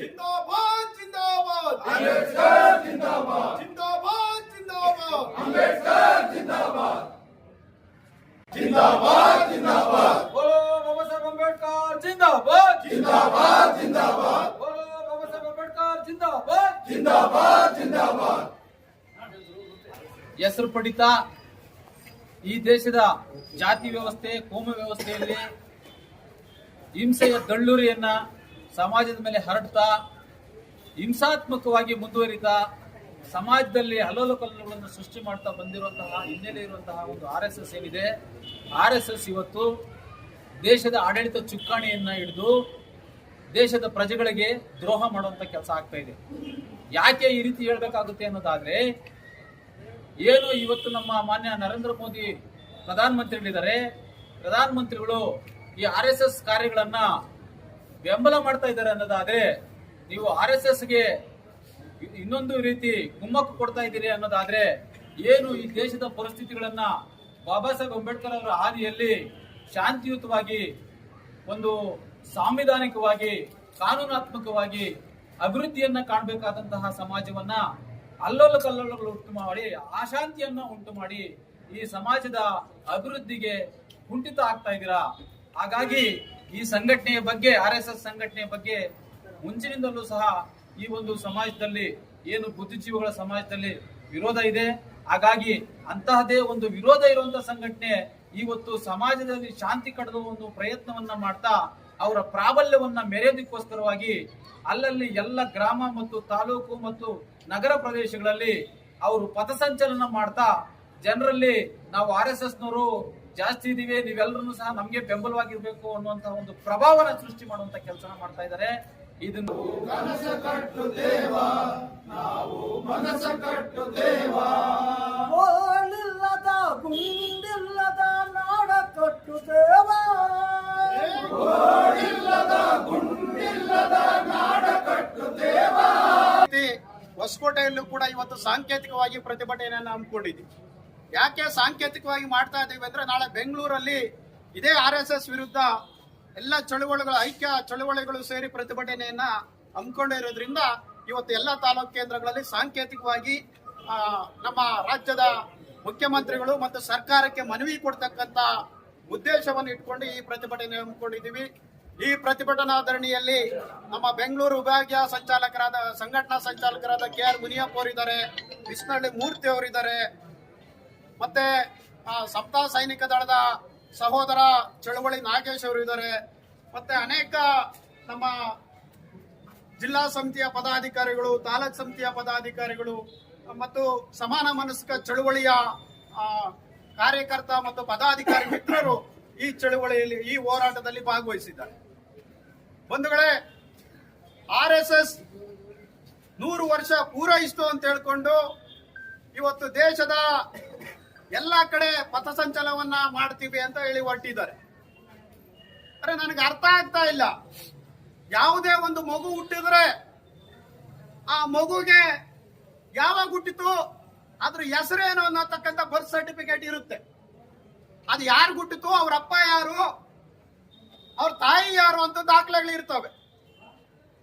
ಜಿಂದಾಬಾದ್ ಜಿಂದಾಬಾದ್. ಅಂಬೇಡ್ಕರ್ ಜಿಂದಾಬಾದ್ ಜಿಂದಾಬಾದ್. ಜಿಂದಾಬಾದ್ ಅಂಬೇಡ್ಕರ್ ಜಿಂದಾಬಾದ್. ಜಿಂದಾಬಾದ್ ಜಿಂದಾಬಾದ್ ಬಾಬಾ ಸಾಹೇಬ್ ಅಂಬೇಡ್ಕರ್ ಜಿಂದಾಬಾದ್. ಜಿಂದಾಬಾದ್ ಜಿಂದಾಬಾದ್. ಬಾಬಾ ಸಾಹೇಬ್ ಅಂಬೇಡ್ಕರ್ ಜಿಂದಾಬಾದ್. ಹೆಸರು ಪಡಿತ ಈ ದೇಶದ ಜಾತಿ ವ್ಯವಸ್ಥೆ ಕೋಮ ವ್ಯವಸ್ಥೆಯಲ್ಲಿ ಹಿಂಸೆಯ ದಳ್ಳೂರಿಯನ್ನ ಸಮಾಜದ ಮೇಲೆ ಹರಡ್ತಾ, ಹಿಂಸಾತ್ಮಕವಾಗಿ ಮುಂದುವರಿತಾ, ಸಮಾಜದಲ್ಲಿ ಹಲವು ಕಲ್ಲುಗಳನ್ನು ಸೃಷ್ಟಿ ಮಾಡ್ತಾ ಬಂದಿರುವಂತಹ ಹಿನ್ನೆಲೆ ಇರುವಂತಹ ಒಂದು ಆರ್ ಎಸ್ ಎಸ್ ಏನಿದೆ, ಆರ್ ಎಸ್ ಎಸ್ ಇವತ್ತು ದೇಶದ ಆಡಳಿತ ಚುಕ್ಕಾಣಿಯನ್ನು ಹಿಡಿದು ದೇಶದ ಪ್ರಜೆಗಳಿಗೆ ದ್ರೋಹ ಮಾಡುವಂತ ಕೆಲಸ ಆಗ್ತಾ ಇದೆ. ಯಾಕೆ ಈ ರೀತಿ ಹೇಳಬೇಕಾಗುತ್ತೆ ಅನ್ನೋದಾದ್ರೆ, ಏನು ಇವತ್ತು ನಮ್ಮ ಮಾನ್ಯ ನರೇಂದ್ರ ಮೋದಿ ಪ್ರಧಾನಮಂತ್ರಿಗಳಿದ್ದಾರೆ, ಪ್ರಧಾನಮಂತ್ರಿಗಳು ಈ ಆರ್ ಎಸ್ ಎಸ್ ಕಾರ್ಯಗಳನ್ನ ಬೆಂಬಲ ಮಾಡ್ತಾ ಇದ್ದಾರೆ ಅನ್ನೋದಾದ್ರೆ ನೀವು ಆರ್ ಎಸ್ ಎಸ್ಗೆ ಇನ್ನೊಂದು ರೀತಿ ಕುಮ್ಮಕ್ಕು ಕೊಡ್ತಾ ಇದ್ದೀರಿ ಅನ್ನೋದಾದ್ರೆ ಏನು ಈ ದೇಶದ ಪರಿಸ್ಥಿತಿಗಳನ್ನ ಬಾಬಾ ಸಾಹೇಬ್ ಅಂಬೇಡ್ಕರ್ ಅವರ ಹಾದಿಯಲ್ಲಿ ಶಾಂತಿಯುತವಾಗಿ ಒಂದು ಸಾಂವಿಧಾನಿಕವಾಗಿ, ಕಾನೂನಾತ್ಮಕವಾಗಿ ಅಭಿವೃದ್ಧಿಯನ್ನ ಕಾಣಬೇಕಾದಂತಹ ಸಮಾಜವನ್ನ ಅಲ್ಲೋಲ ಕಲ್ಲೋಲಗಳು ಉಂಟು ಮಾಡಿ ಅಶಾಂತಿಯನ್ನ ಉಂಟು ಮಾಡಿ ಈ ಸಮಾಜದ ಅಭಿವೃದ್ಧಿಗೆ ಕುಂಠಿತ ಆಗ್ತಾ ಇದ್ದೀರಾ? ಹಾಗಾಗಿ ಈ ಸಂಘಟನೆಯ ಬಗ್ಗೆ, ಆರ್ ಎಸ್ ಎಸ್ ಸಂಘಟನೆಯ ಬಗ್ಗೆ ಮುಂಚಿನಿಂದಲೂ ಸಹ ಈ ಒಂದು ಸಮಾಜದಲ್ಲಿ ಏನು ಬುದ್ಧಿಜೀವಿಗಳ ಸಮಾಜದಲ್ಲಿ ವಿರೋಧ ಇದೆ. ಹಾಗಾಗಿ ಅಂತಹದೇ ಒಂದು ವಿರೋಧ ಇರುವಂತಹ ಸಂಘಟನೆ ಇವತ್ತು ಸಮಾಜದಲ್ಲಿ ಶಾಂತಿ ಕಡದ ಒಂದು ಪ್ರಯತ್ನವನ್ನ ಮಾಡ್ತಾ ಅವರ ಪ್ರಾಬಲ್ಯವನ್ನ ಮೆರೆಯೋದಕ್ಕೋಸ್ಕರವಾಗಿ ಅಲ್ಲಲ್ಲಿ ಎಲ್ಲ ಗ್ರಾಮ ಮತ್ತು ತಾಲೂಕು ಮತ್ತು ನಗರ ಪ್ರದೇಶಗಳಲ್ಲಿ ಅವರು ಪಥಸಂಚಲನ ಮಾಡ್ತಾ ಜನರಲ್ಲಿ ನಾವು ಆರ್ ಎಸ್ ಎಸ್ ನವರು ಜಾಸ್ತಿ ಇದೀವಿ ನೀವೆಲ್ಲರೂ ಸಹ ನಮ್ಗೆ ಬೆಂಬಲವಾಗಿರ್ಬೇಕು ಅನ್ನುವಂತ ಒಂದು ಪ್ರಭಾವನ ಸೃಷ್ಟಿ ಮಾಡುವಂತ ಕೆಲಸ ಮಾಡ್ತಾ ಇದ್ದಾರೆ. ಇದನ್ನು ಗುಂಡಿಲ್ಲದ ನಾಡ ಕಟ್ಟುತ್ತೇವ ದೇವ. ಹೊಸಕೋಟೆಯಲ್ಲೂ ಕೂಡ ಇವತ್ತು ಸಾಂಕೇತಿಕವಾಗಿ ಪ್ರತಿಭಟನೆಯನ್ನು ಹಮ್ಮಿಕೊಂಡಿದ್ದೀವಿ ಯಾಕೆ ಸಾಂಕೇತಿಕವಾಗಿ ಮಾಡ್ತಾ ಇದ್ದೀವಿ ಅಂದ್ರೆ ನಾಳೆ ಬೆಂಗಳೂರಲ್ಲಿ ಇದೇ ಆರ್ ಎಸ್ ಎಸ್ ವಿರುದ್ಧ ಎಲ್ಲ ಚಳುವಳಿಗಳು, ಐಕ್ಯ ಚಳುವಳಿಗಳು ಸೇರಿ ಪ್ರತಿಭಟನೆಯನ್ನ ಹಮ್ಮಿಕೊಂಡಿರೋದ್ರಿಂದ ಇವತ್ತು ಎಲ್ಲ ತಾಲೂಕು ಕೇಂದ್ರಗಳಲ್ಲಿ ಸಾಂಕೇತಿಕವಾಗಿ ನಮ್ಮ ರಾಜ್ಯದ ಮುಖ್ಯಮಂತ್ರಿಗಳು ಮತ್ತು ಸರ್ಕಾರಕ್ಕೆ ಮನವಿ ಕೊಡ್ತಕ್ಕಂತ ಉದ್ದೇಶವನ್ನು ಇಟ್ಕೊಂಡು ಈ ಪ್ರತಿಭಟನೆ ಹಮ್ಮಿಕೊಂಡಿದ್ದೀವಿ. ಈ ಪ್ರತಿಭಟನಾ ಧರಣಿಯಲ್ಲಿ ನಮ್ಮ ಬೆಂಗಳೂರು ವಿಭಾಗೀಯ ಸಂಚಾಲಕರಾದ, ಸಂಘಟನಾ ಸಂಚಾಲಕರಾದ ಕೆ ಆರ್ ಮುನಿಯಪ್ಪ ಅವರಿದ್ದಾರೆ ಕೃಷ್ಣಹಳ್ಳಿ ಮೂರ್ತಿ ಅವರಿದ್ದಾರೆ ಮತ್ತೆ ಆ, ಸಪ್ತಾಹ ಸೈನಿಕ ದಳದ ಸಹೋದರ ಚಳುವಳಿ ನಾಗೇಶ್ ಅವರು ಇದ್ದಾರೆ. ಮತ್ತೆ ಅನೇಕ ನಮ್ಮ ಜಿಲ್ಲಾ ಸಮಿತಿಯ ಪದಾಧಿಕಾರಿಗಳು ತಾಲೂಕ್ ಸಮಿತಿಯ ಪದಾಧಿಕಾರಿಗಳು ಮತ್ತು ಸಮಾನ ಮನಸ್ಕ ಚಳುವಳಿಯ ಕಾರ್ಯಕರ್ತ ಮತ್ತು ಪದಾಧಿಕಾರಿ ಮಿತ್ರರು ಈ ಚಳುವಳಿಯಲ್ಲಿ ಈ ಹೋರಾಟದಲ್ಲಿ ಭಾಗವಹಿಸಿದ್ದಾರೆ. ಬಂಧುಗಳೇ ಆರ್ ಎಸ್ ಎಸ್ ನೂರು ವರ್ಷ ಪೂರೈಸಿತು ಅಂತ ಹೇಳ್ಕೊಂಡು ಇವತ್ತು ದೇಶದ ಎಲ್ಲ ಕಡೆ ಪಥಸಂಚಲನವನ್ನ ಮಾಡ್ತೀವಿ ಅಂತ ಹೇಳಿ ಹೊರಟಿದ್ದಾರೆ. ಅರೆ, ನನಗೆ ಅರ್ಥ ಆಗ್ತಾ ಇಲ್ಲ. ಯಾವುದೇ ಒಂದು ಮಗು ಹುಟ್ಟಿದ್ರೆ ಆ ಮಗುಗೆ ಯಾವಾಗ ಹುಟ್ಟಿತು, ಅದ್ರ ಹೆಸರೇನು ಅನ್ನತಕ್ಕಂಥ ಬರ್ತ್ ಸರ್ಟಿಫಿಕೇಟ್ ಇರುತ್ತೆ. ಅದು ಯಾರು ಹುಟ್ಟಿತು, ಅವ್ರ ಅಪ್ಪ ಯಾರು, ಅವ್ರ ತಾಯಿ ಯಾರು ಅಂತ ದಾಖಲೆಗಳು ಇರ್ತವೆ.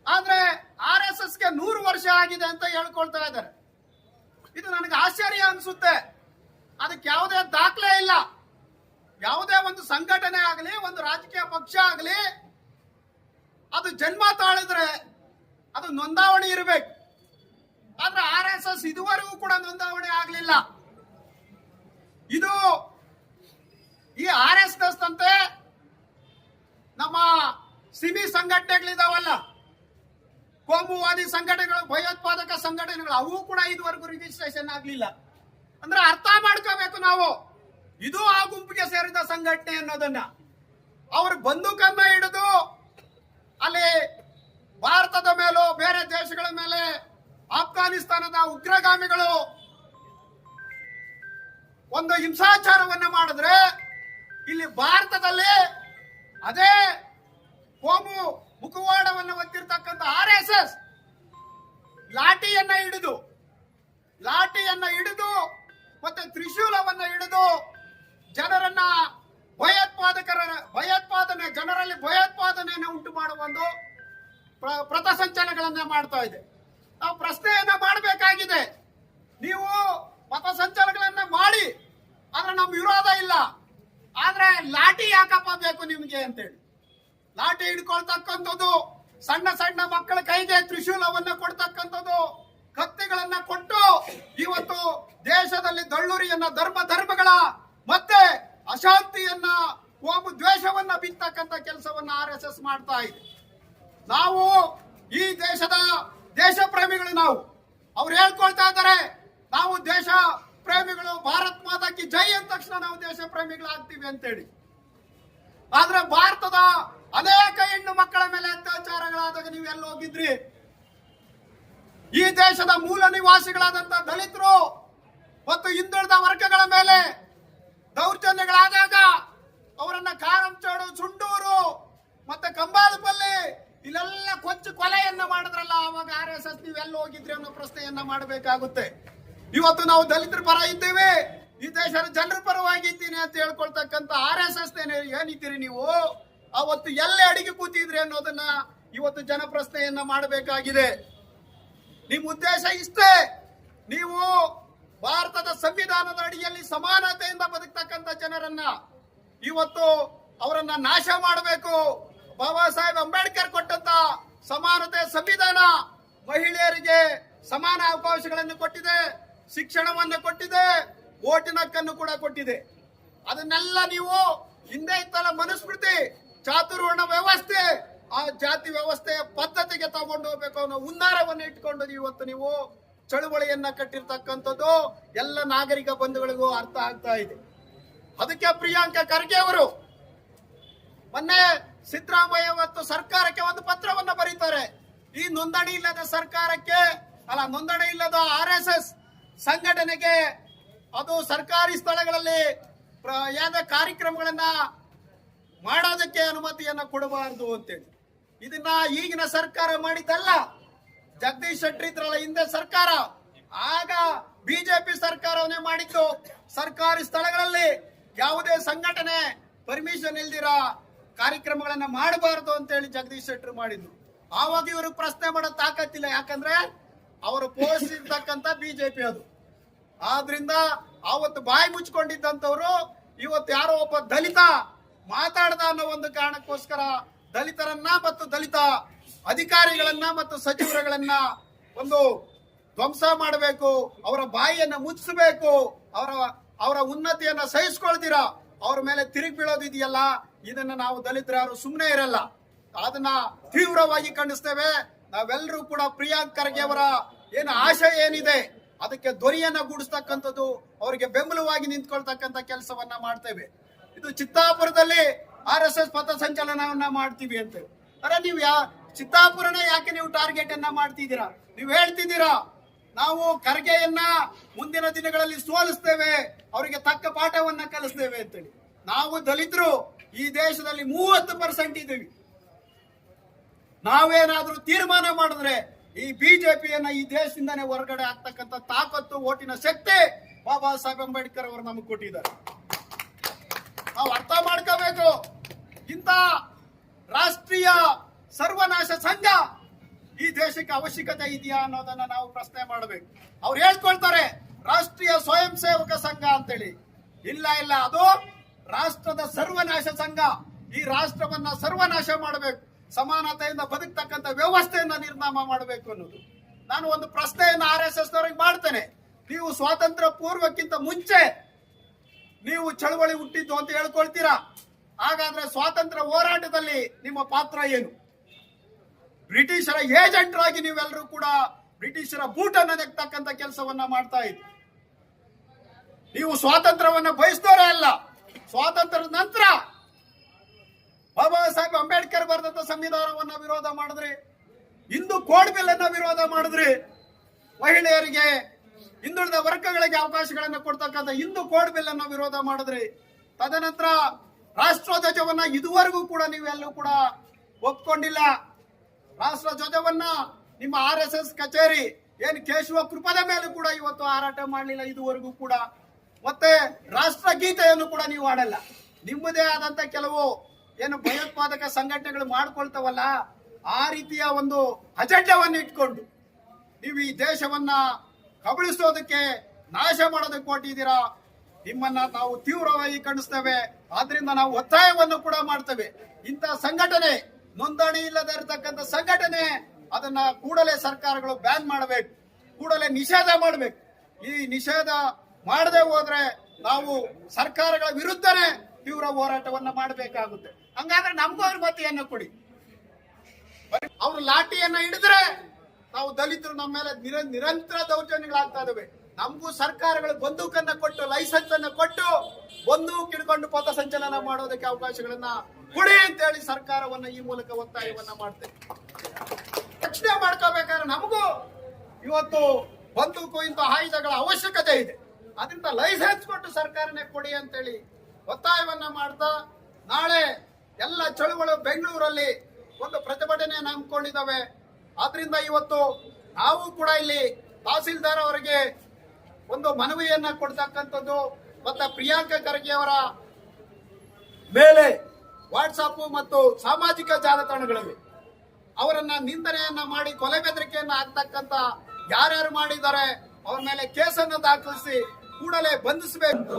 ಆದ್ರೆ ಆರ್ ಎಸ್ ಎಸ್ಗೆ ನೂರು ವರ್ಷ ಆಗಿದೆ ಅಂತ ಹೇಳ್ಕೊಳ್ತಾ ಇದ್ದಾರೆ. ಇದು ನನಗೆ ಆಶ್ಚರ್ಯ ಅನ್ಸುತ್ತೆ. ಅದಕ್ಕೆ ಯಾವುದೇ ದಾಖಲೆ ಇಲ್ಲ. ಯಾವುದೇ ಒಂದು ಸಂಘಟನೆ ಆಗಲಿ, ಒಂದು ರಾಜಕೀಯ ಪಕ್ಷ ಆಗಲಿ, ಅದು ಜನ್ಮ ತಾಳಿದ್ರೆ ಅದು ನೋಂದಾವಣಿ ಇರಬೇಕು. ಆದ್ರೆ ಆರ್ ಎಸ್ ಎಸ್ ಇದುವರೆಗೂ ಕೂಡ ನೋಂದಾವಣಿ ಆಗಲಿಲ್ಲ. ಇದು ಈ ಆರ್ ಎಸ್ ಎಸ್ ಅಂತೆ ನಮ್ಮ ಸಿಮಿ ಸಂಘಟನೆಗಳಿದಾವಲ್ಲ, ಕೋಮುವಾದಿ ಸಂಘಟನೆಗಳು, ಭಯೋತ್ಪಾದಕ ಸಂಘಟನೆಗಳು, ಅವು ಕೂಡ ಇದುವರೆಗೂ ರಿಜಿಸ್ಟ್ರೇಷನ್ ಆಗ್ಲಿಲ್ಲ. ಅಂದ್ರೆ ಅರ್ಥ ಮಾಡ್ಕೋಬೇಕು ನಾವು. ಇದು ಆ ಗುಂಪಿಗೆ ಸೇರಿದ ಸಂಘಟನೆ ಅನ್ನೋದನ್ನ. ಅವರು ಬಂದೂಕನ್ನ ಹಿಡಿದು ಅಲ್ಲಿ ಭಾರತದ ಮೇಲೂ ಬೇರೆ ದೇಶಗಳ ಮೇಲೆ ಆಫ್ಘಾನಿಸ್ತಾನದ ಉಗ್ರಗಾಮಿಗಳು ಒಂದು ಹಿಂಸಾಚಾರವನ್ನ ಮಾಡಿದ್ರೆ ಇಲ್ಲಿ ಭಾರತದಲ್ಲಿ ಅದೇ ಕೋಮು ಮುಖವಾಡವನ್ನು ಹೊತ್ತಿರ್ತಕ್ಕಂಥ ಆರ್ ಎಸ್ ಎಸ್ ಲಾಠಿಯನ್ನ ಹಿಡಿದು ಲಾಠಿಯನ್ನ ಹಿಡಿದು ಮತ್ತೆ ತ್ರಿಶೂಲವನ್ನ ಹಿಡಿದು ಜನರನ್ನ ಭಯೋತ್ಪಾದಕರ ಭಯೋತ್ಪಾದನೆ, ಜನರಲ್ಲಿ ಭಯೋತ್ಪಾದನೆಯನ್ನು ಉಂಟು ಮಾಡುವ ಒಂದು ಪಥಸಂಚಲನಗಳನ್ನ ಮಾಡ್ತಾ ಇದೆ. ನಾವು ಪ್ರಶ್ನೆಯನ್ನ ಮಾಡಬೇಕಾಗಿದೆ. ನೀವು ಪಥಸಂಚಲನಗಳನ್ನ ಮಾಡಿ, ಆದ್ರೆ ನಮ್ ವಿರೋಧ ಇಲ್ಲ. ಆದ್ರೆ ಲಾಠಿ ಯಾಕಪ್ಪ ಬೇಕು ನಿಮ್ಗೆ ಅಂತೇಳಿ. ಲಾಠಿ ಹಿಡ್ಕೊಳ್ತಕ್ಕಂಥದ್ದು ಸಣ್ಣ ಸಣ್ಣ ಮಕ್ಕಳ ಕೈಗೆ ತ್ರಿಶೂಲವನ್ನ ಕೊಡ್ತಕ್ಕಂಥದ್ದು ಕತ್ತಿಗಳನ್ನ ಕೊಟ್ಟು ಇವತ್ತು ದೇಶದಲ್ಲಿ ದಳ್ಳುರಿಯನ್ನ ಧರ್ಮ ಧರ್ಮಗಳ ಮತ್ತೆ ಅಶಾಂತಿಯನ್ನ, ಕೋಮು ದ್ವೇಷವನ್ನ ಬಿತ್ತಕ್ಕಂತ ಕೆಲಸವನ್ನ ಆರ್ ಎಸ್ ಎಸ್ ಮಾಡ್ತಾ ಇದೆ. ನಾವು ಈ ದೇಶದ ದೇಶ ಪ್ರೇಮಿಗಳು ನಾವು. ಅವ್ರು ಹೇಳ್ಕೊಳ್ತಾ ಇದ್ದಾರೆ, ನಾವು ದೇಶ ಪ್ರೇಮಿಗಳು, ಭಾರತ್ ಮಾತಾಕಿ ಜೈ ಅಂದ ತಕ್ಷಣ ನಾವು ದೇಶ ಪ್ರೇಮಿಗಳಾಗ್ತೀವಿ ಅಂತೇಳಿ. ಆದ್ರೆ ಭಾರತದ ಅನೇಕ ಹೆಣ್ಣು ಮಕ್ಕಳ ಮೇಲೆ ಅತ್ಯಾಚಾರಗಳಾದಾಗ ನೀವು ಎಲ್ಲಿ ಹೋಗಿದ್ರಿ? ಈ ದೇಶದ ಮೂಲ ನಿವಾಸಿಗಳಾದಂತ ದಲಿತರು ಮತ್ತು ಹಿಂದುಳಿದ ವರ್ಗಗಳ ಮೇಲೆ ದೌರ್ಜನ್ಯಗಳಾದಾಗ ಅವರನ್ನ ಕಾರಂಚೋಡು, ಸುಂಡೂರು ಮತ್ತೆ ಕಂಬಾಲಪಲ್ಲಿ ಇಲ್ಲೆಲ್ಲ ಕೊಚ್ಚು ಕೊಲೆಯನ್ನ ಮಾಡಿದ್ರಲ್ಲ ಅವಾಗ ಆರ್ ಎಸ್ ಎಸ್ ನೀವು ಎಲ್ಲ ಹೋಗಿದ್ರಿ ಅನ್ನೋ ಪ್ರಶ್ನೆಯನ್ನ ಮಾಡಬೇಕಾಗುತ್ತೆ. ಇವತ್ತು ನಾವು ದಲಿತರ ಪರ ಇದ್ದೇವೆ, ಈ ದೇಶದ ಜನರ ಪರವಾಗಿದ್ದೀನಿ ಅಂತ ಹೇಳ್ಕೊಳ್ತಕ್ಕಂತ ಆರ್ ಎಸ್ ಎಸ್ ಏನಿದ್ದೀರಿ ನೀವು? ಅವತ್ತು ಎಲ್ಲೇ ಅಡಿಗೆ ಕೂತಿದ್ರಿ ಅನ್ನೋದನ್ನ ಇವತ್ತು ಜನಪ್ರಶ್ನೆಯನ್ನ ಮಾಡಬೇಕಾಗಿದೆ. ನಿಮ್ಮ ಉದ್ದೇಶ ಇಷ್ಟೇ. ನೀವು ಭಾರತದ ಸಂವಿಧಾನದ ಅಡಿಯಲ್ಲಿ ಸಮಾನತೆಯಿಂದ ಬದುಕ್ತಕ್ಕಂಥ ಜನರನ್ನ ಇವತ್ತು ಅವರನ್ನ ನಾಶ ಮಾಡಬೇಕು. ಬಾಬಾ ಸಾಹೇಬ್ ಅಂಬೇಡ್ಕರ್ ಕೊಟ್ಟಂತ ಸಮಾನತೆ ಸಂವಿಧಾನ ಮಹಿಳೆಯರಿಗೆ ಸಮಾನ ಅವಕಾಶಗಳನ್ನು ಕೊಟ್ಟಿದೆ, ಶಿಕ್ಷಣವನ್ನು ಕೊಟ್ಟಿದೆ ಓಟಿನ ಹಕ್ಕನ್ನು ಕೂಡ ಕೊಟ್ಟಿದೆ. ಅದನ್ನೆಲ್ಲ ನೀವು ಹಿಂದೆ ಇತ್ತಲ್ಲ ಮನುಸ್ಮೃತಿ, ಚಾತುರ್ವರ್ಣ ವ್ಯವಸ್ಥೆ ಆ ಜಾತಿ ವ್ಯವಸ್ಥೆಯ ಪದ್ಧತಿಗೆ ತಗೊಂಡು ಹೋಗ್ಬೇಕು ಅನ್ನೋ ಉನ್ನಾರವನ್ನು ಇಟ್ಕೊಂಡು ಇವತ್ತು ನೀವು ಚಳುವಳಿಯನ್ನ ಕಟ್ಟಿರ್ತಕ್ಕಂಥದ್ದು ಎಲ್ಲ ನಾಗರಿಕ ಬಂಧುಗಳಿಗೂ ಅರ್ಥ ಆಗ್ತಾ ಇದೆ. ಅದಕ್ಕೆ ಪ್ರಿಯಾಂಕ ಖರ್ಗೆ ಅವರು ಮೊನ್ನೆ ಸಿದ್ದರಾಮಯ್ಯ ಮತ್ತು ಸರ್ಕಾರಕ್ಕೆ ಒಂದು ಪತ್ರವನ್ನ ಬರೀತಾರೆ. ಈ ನೋಂದಣಿ ಇಲ್ಲದ ಸರ್ಕಾರಕ್ಕೆ ಅಲ್ಲ, ನೋಂದಣಿ ಇಲ್ಲದ ಆರ್ ಎಸ್ ಎಸ್ ಸಂಘಟನೆಗೆ ಅದು ಸರ್ಕಾರಿ ಸ್ಥಳಗಳಲ್ಲಿ ಯಾವುದೇ ಕಾರ್ಯಕ್ರಮಗಳನ್ನ ಮಾಡೋದಕ್ಕೆ ಅನುಮತಿಯನ್ನ ಕೊಡಬಾರದು ಅಂತೇಳಿ. ಇದನ್ನ ಈಗಿನ ಸರ್ಕಾರ ಮಾಡಿದ್ದಲ್ಲ. ಜಗದೀಶ್ ಶೆಟ್ಟರ್ ಇದ್ರಲ್ಲ ಹಿಂದೆ ಸರ್ಕಾರ. ಆಗ ಬಿಜೆಪಿ ಸರ್ಕಾರವನ್ನೇ ಮಾಡಿದ್ದು ಸರ್ಕಾರಿ ಸ್ಥಳಗಳಲ್ಲಿ ಯಾವುದೇ ಸಂಘಟನೆ ಪರ್ಮಿಷನ್ ಇಲ್ದಿರ ಕಾರ್ಯಕ್ರಮಗಳನ್ನ ಮಾಡಬಾರದು ಅಂತ ಹೇಳಿ ಜಗದೀಶ್ ಶೆಟ್ಟರ್ ಮಾಡಿದ್ರು. ಆವಾಗ ಇವರು ಪ್ರಶ್ನೆ ಮಾಡೋ ತಾಕತ್ತಿಲ್ಲ. ಯಾಕಂದ್ರೆ ಅವರು ಪೋಷಿಸಿರ್ತಕ್ಕಂತ ಬಿಜೆಪಿ ಅದು. ಆದ್ರಿಂದ ಅವತ್ತು ಬಾಯಿ ಮುಚ್ಕೊಂಡಿದ್ದಂತವ್ರು ಇವತ್ತು ಯಾರೋ ಒಬ್ಬ ದಲಿತ ಮಾತಾಡ್ದ ಅನ್ನೋ ಒಂದು ಕಾರಣಕ್ಕೋಸ್ಕರ ದಲಿತರನ್ನ ಮತ್ತು ದಲಿತ ಅಧಿಕಾರಿಗಳನ್ನ ಮತ್ತು ಸಚಿವರುಗಳನ್ನ ಒಂದು ಧ್ವಂಸ ಮಾಡಬೇಕು, ಅವರ ಬಾಯಿಯನ್ನ ಮುಚ್ಚಿಸಬೇಕು, ಅವರ ಅವರ ಉನ್ನತಿಯನ್ನ ಸಹಿಸ್ಕೊಳ್ತೀರಾ? ಅವ್ರ ಮೇಲೆ ತಿರುಗಿ ಬೀಳೋದಿದೆಯಲ್ಲ? ಇದನ್ನ ನಾವು ದಲಿತರು ಸುಮ್ಮನೆ ಇರಲ್ಲ. ಅದನ್ನ ತೀವ್ರವಾಗಿ ಖಂಡಿಸ್ತೇವೆ. ನಾವೆಲ್ಲರೂ ಕೂಡ ಪ್ರಿಯಾಂಕ್ ಖರ್ಗೆ ಅವರ ಏನು ಆಶಯ ಏನಿದೆ, ಅದಕ್ಕೆ ಧ್ವನಿಯನ್ನ ಗೂಡಿಸ್ತಕ್ಕಂಥದ್ದು, ಅವರಿಗೆ ಬೆಂಬಲವಾಗಿ ನಿಂತ್ಕೊಳ್ತಕ್ಕಂಥ ಕೆಲಸವನ್ನ ಮಾಡ್ತೇವೆ. ಇದು ಚಿತ್ತಾಪುರದಲ್ಲಿ ಆರ್ ಎಸ್ ಎಸ್ ಪಥಸಂಚಲನವನ್ನ ಮಾಡ್ತೀವಿ ಅಂತ. ಅರೆ ನೀವು ಯಾ, ಚಿತ್ತಾಪುರನ ಯಾಕೆ ನೀವು ಟಾರ್ಗೆಟ್ ಅನ್ನ ಮಾಡ್ತಿದ್ದೀರಾ? ನೀವು ಹೇಳ್ತಿದ್ದೀರಾ, ನಾವು ಖರ್ಗೆಯನ್ನ ಮುಂದಿನ ದಿನಗಳಲ್ಲಿ ಸೋಲಿಸ್ತೇವೆ, ಅವರಿಗೆ ತಕ್ಕ ಪಾಠವನ್ನ ಕಲಿಸ್ತೇವೆ ಅಂತೇಳಿ. ನಾವು ದಲಿತರು, ಈ ದೇಶದಲ್ಲಿ ಮೂವತ್ತು ಪರ್ಸೆಂಟ್ ಇದ್ದೀವಿ. ನಾವೇನಾದ್ರೂ ತೀರ್ಮಾನ ಮಾಡಿದ್ರೆ ಈ ಬಿಜೆಪಿಯನ್ನ ಈ ದೇಶದಿಂದಾನೇ ಹೊರಗಡೆ ಆಗ್ತಕ್ಕಂಥ ತಾಕತ್ತು, ಓಟಿನ ಶಕ್ತಿ ಬಾಬಾ ಸಾಹೇಬ್ ಅಂಬೇಡ್ಕರ್ ಅವರು ನಮಗೆ ಕೊಟ್ಟಿದ್ದಾರೆ. ನಾವು ಅರ್ಥ ಮಾಡ್ಕೋಬೇಕು. ಇಂಥ ರಾಷ್ಟ್ರೀಯ ಸರ್ವನಾಶ ಸಂಘ ಈ ದೇಶಕ್ಕೆ ಅವಶ್ಯಕತೆ ಇದೆಯಾ ಅನ್ನೋದನ್ನ ನಾವು ಪ್ರಶ್ನೆ ಮಾಡಬೇಕು. ಅವ್ರು ಹೇಳ್ಕೊಳ್ತಾರೆ, ರಾಷ್ಟ್ರೀಯ ಸ್ವಯಂ ಸೇವಕ ಸಂಘ ಅಂತೇಳಿ. ಇಲ್ಲ ಇಲ್ಲ, ಅದು ರಾಷ್ಟ್ರದ ಸರ್ವನಾಶ ಸಂಘ. ಈ ರಾಷ್ಟ್ರವನ್ನ ಸರ್ವನಾಶ ಮಾಡಬೇಕು. ಸಮಾನತೆಯಿಂದ ಬದುಕ್ತಕ್ಕಂಥ ವ್ಯವಸ್ಥೆಯನ್ನ ನಿರ್ನಾಮ ಮಾಡಬೇಕು ಅನ್ನೋದು. ನಾನು ಒಂದು ಪ್ರಶ್ನೆಯನ್ನು ಆರ್ ಎಸ್ ಎಸ್ ಮಾಡ್ತೇನೆ. ನೀವು ಸ್ವಾತಂತ್ರ್ಯ ಪೂರ್ವಕ್ಕಿಂತ ಮುಂಚೆ ನೀವು ಚಳವಳಿ ಹುಟ್ಟಿದ್ದು ಅಂತ ಹೇಳ್ಕೊಳ್ತೀರಾ? ಹಾಗಾದ್ರೆ ಸ್ವಾತಂತ್ರ್ಯ ಹೋರಾಟದಲ್ಲಿ ನಿಮ್ಮ ಪಾತ್ರ ಏನು? ಬ್ರಿಟಿಷರ ಏಜೆಂಟರಾಗಿ ನೀವೆಲ್ಲರೂ ಕೂಡ ಬ್ರಿಟಿಷರ ಬೂಟನ್ನ ನೆಕ್ತಕ್ಕಂಥ ಕೆಲಸವನ್ನ ಮಾಡ್ತಾ ಇದ್ರಿ. ನೀವು ಸ್ವಾತಂತ್ರ್ಯವನ್ನ ಬಯಸಿದವರೇ ಅಲ್ಲ, ಸ್ವಾತಂತ್ರ್ಯದ ನಂತರ ಬಾಬಾ ಸಾಹೇಬ್ ಅಂಬೇಡ್ಕರ್ ಬರೆದಂತ ಸಂವಿಧಾನವನ್ನ ವಿರೋಧ ಮಾಡಿದ್ರಿ. ಇಂದು ಕೋಡ್ ಬಿಲ್ ಅನ್ನ ವಿರೋಧ ಮಾಡಿದ್ರಿ. ಮಹಿಳೆಯರಿಗೆ ಹಿಂದುಳಿದ ವರ್ಗಗಳಿಗೆ ಅವಕಾಶಗಳನ್ನು ಕೊಡ್ತಕ್ಕಂಥ ಹಿಂದೂ ಕೋಡ್ ಬಿಲ್ ಅನ್ನು ವಿರೋಧ ಮಾಡಿದ್ರಿ. ತದನಂತರ ರಾಷ್ಟ್ರ ಧ್ವಜವನ್ನ ಇದುವರೆಗೂ ಕೂಡ ನೀವೆಲ್ಲೂ ಕೂಡ ಒಪ್ಕೊಂಡಿಲ್ಲ. ರಾಷ್ಟ್ರ ಧ್ವಜವನ್ನ ನಿಮ್ಮ ಆರ್ ಎಸ್ ಎಸ್ ಕಚೇರಿ ಏನು ಕೇಶವ ಕೃಪದ ಮೇಲೂ ಕೂಡ ಇವತ್ತು ಹಾರಾಟ ಮಾಡಲಿಲ್ಲ ಇದುವರೆಗೂ ಕೂಡ. ಮತ್ತೆ ರಾಷ್ಟ್ರ ಗೀತೆಯನ್ನು ಕೂಡ ನೀವು ಆಡಲ್ಲ ನಿಮ್ಮದೇ ಆದಂತ ಕೆಲವು ಏನು ಭಯೋತ್ಪಾದಕ ಸಂಘಟನೆಗಳು ಮಾಡ್ಕೊಳ್ತಾವಲ್ಲ, ಆ ರೀತಿಯ ಒಂದು ಅಜೆಂಡವನ್ನು ಇಟ್ಕೊಂಡು ನೀವು ಈ ದೇಶವನ್ನ ಕಬಳಿಸೋದಕ್ಕೆ ನಾಶ ಮಾಡೋದಕ್ಕೆ ಕೊಟ್ಟಿದ್ದೀರಾ ನಿಮ್ಮನ್ನ ನಾವು ತೀವ್ರವಾಗಿ ಖಂಡಿಸ್ತೇವೆ. ಆದ್ರಿಂದ ನಾವು ಒತ್ತಾಯವನ್ನು ಕೂಡ ಮಾಡ್ತೇವೆ. ಇಂಥ ಸಂಘಟನೆ, ನೋಂದಣಿ ಇಲ್ಲದೆ ಇರತಕ್ಕಂಥ ಸಂಘಟನೆ, ಅದನ್ನ ಕೂಡಲೇ ಸರ್ಕಾರಗಳು ಬ್ಯಾನ್ ಮಾಡಬೇಕು. ಕೂಡಲೇ ನಿಷೇಧ ಮಾಡಬೇಕು. ಈ ನಿಷೇಧ ಮಾಡದೆ ಹೋದ್ರೆ ನಾವು ಸರ್ಕಾರಗಳ ವಿರುದ್ಧನೇ ತೀವ್ರ ಹೋರಾಟವನ್ನ ಮಾಡಬೇಕಾಗುತ್ತೆ. ಹಂಗಾದ್ರೆ ನಮಗೂ ಮತಿಯನ್ನು ಕೊಡಿ. ಅವರು ಲಾಠಿಯನ್ನ ಹಿಡಿದ್ರೆ ನಾವು ದಲಿತರು ನಮ್ಮ ಮೇಲೆ ನಿರ- ನಿರಂತರ ದೌರ್ಜನ್ಯಗಳಾಗ್ತಾ ಇದಾವೆ ನಮಗೂ ಸರ್ಕಾರಗಳು ಬಂದೂಕನ್ನ ಕೊಟ್ಟು ಲೈಸೆನ್ಸ್ ಅನ್ನ ಕೊಟ್ಟು ಬಂದೂಕ್ ಹಿಡ್ಕೊಂಡು ಪಥಸಂಚಲನ ಮಾಡೋದಕ್ಕೆ ಅವಕಾಶಗಳನ್ನ ಕೊಡಿ ಅಂತ ಹೇಳಿ ಸರ್ಕಾರವನ್ನ ಈ ಮೂಲಕ ಒತ್ತಾಯವನ್ನ ಮಾಡ್ತೇವೆ. ರಕ್ಷಣೆ ಮಾಡ್ಕೋಬೇಕಾದ್ರೆ ನಮಗೂ ಇವತ್ತು ಬಂದೂಕು ಇಂಥ ಆಯುಧಗಳ ಅವಶ್ಯಕತೆ ಇದೆ. ಅದರಿಂದ ಲೈಸೆನ್ಸ್ ಕೊಟ್ಟು ಸರ್ಕಾರನೇ ಕೊಡಿ ಅಂತೇಳಿ ಒತ್ತಾಯವನ್ನ ಮಾಡ್ತಾ ನಾಳೆ ಎಲ್ಲ ಚಳುವಳಿ ಬೆಂಗಳೂರಲ್ಲಿ ಒಂದು ಪ್ರತಿಭಟನೆಯನ್ನು ಹಮ್ಮಿಕೊಂಡಿದ್ದಾವೆ. ಆದ್ರಿಂದ ಇವತ್ತು ನಾವು ಕೂಡ ಇಲ್ಲಿ ತಹಸೀಲ್ದಾರ್ ಅವರಿಗೆ ಒಂದು ಮನವಿಯನ್ನ ಕೊಡ್ತಕ್ಕಂಥದ್ದು ಮತ್ತೆ ಪ್ರಿಯಾಂಕ ಖರ್ಗೆ ಅವರ ಮೇಲೆ ವಾಟ್ಸಪ್ ಮತ್ತು ಸಾಮಾಜಿಕ ಜಾಲತಾಣಗಳಲ್ಲಿ ಅವರನ್ನ ನಿಂದನೆಯನ್ನ ಮಾಡಿ ಕೊಲೆ ಬೆದರಿಕೆಯನ್ನ ಹಾಕ್ತಕ್ಕಂತ ಯಾರ್ಯಾರು ಮಾಡಿದ್ದಾರೆ, ಅವ್ರ ಮೇಲೆ ಕೇಸನ್ನು ದಾಖಲಿಸಿ ಕೂಡಲೇ ಬಂಧಿಸಬೇಕು.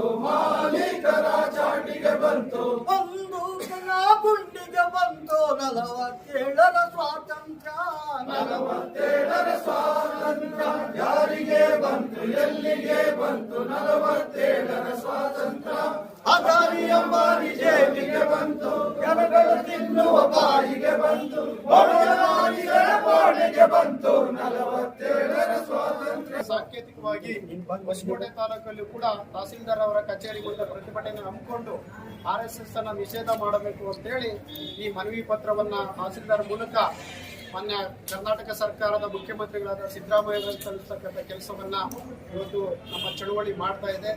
ಒಂದು ಜನ ಗುಂಡಿಗೆ ಬಂತು ನಲವತ್ತೇಳರ ಸ್ವಾತಂತ್ರ್ಯ. ನಲವತ್ತೇಳರ ಸ್ವಾತಂತ್ರ್ಯ. ಯಾರಿಗೆ ಬಂತು ಎಲ್ಲಿಗೆ ಬಂತು ನಲವತ್ತೇಳರ ಸ್ವಾತಂತ್ರ್ಯ. ಸಾಂಕೇತಿಕವಾಗಿ ಹೊಸಕೋಟೆ ತಾಲೂಕಲ್ಲೂ ಕೂಡ ತಹಸೀಲ್ದಾರ್ ಅವರ ಕಚೇರಿ ಮುಂದೆ ಪ್ರತಿಭಟನೆ ಹಮ್ಮಿಕೊಂಡು ಆರ್ ಎಸ್ ಎಸ್ ಅನ್ನ ನಿಷೇಧ ಮಾಡಬೇಕು ಅಂತೇಳಿ ಈ ಮನವಿ ಪತ್ರವನ್ನ ತಹಸೀಲ್ದಾರ್ ಮೂಲಕ ಮೊನ್ನೆ ಕರ್ನಾಟಕ ಸರ್ಕಾರದ ಮುಖ್ಯಮಂತ್ರಿಗಳಾದ ಸಿದ್ದರಾಮಯ್ಯ ಸಲ್ಲಿಸತಕ್ಕಂಥ ಕೆಲಸವನ್ನ ಇವತ್ತು ನಮ್ಮ ಚಳುವಳಿ ಮಾಡ್ತಾ ಇದೆ.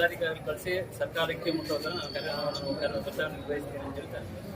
ಜಿಲ್ಲಾಧಿಕಾರಿ ಕಳಿಸಿ ಸರ್ಕಾರಕ್ಕೆ ಮುಟ್ಟೋದನ್ನು ನಾನು ಕರ್ತವ್ಯ ನಿರ್ವಹಿಸ್ತೀನಿ ಅಂತ ಹೇಳ್ತಾರೆ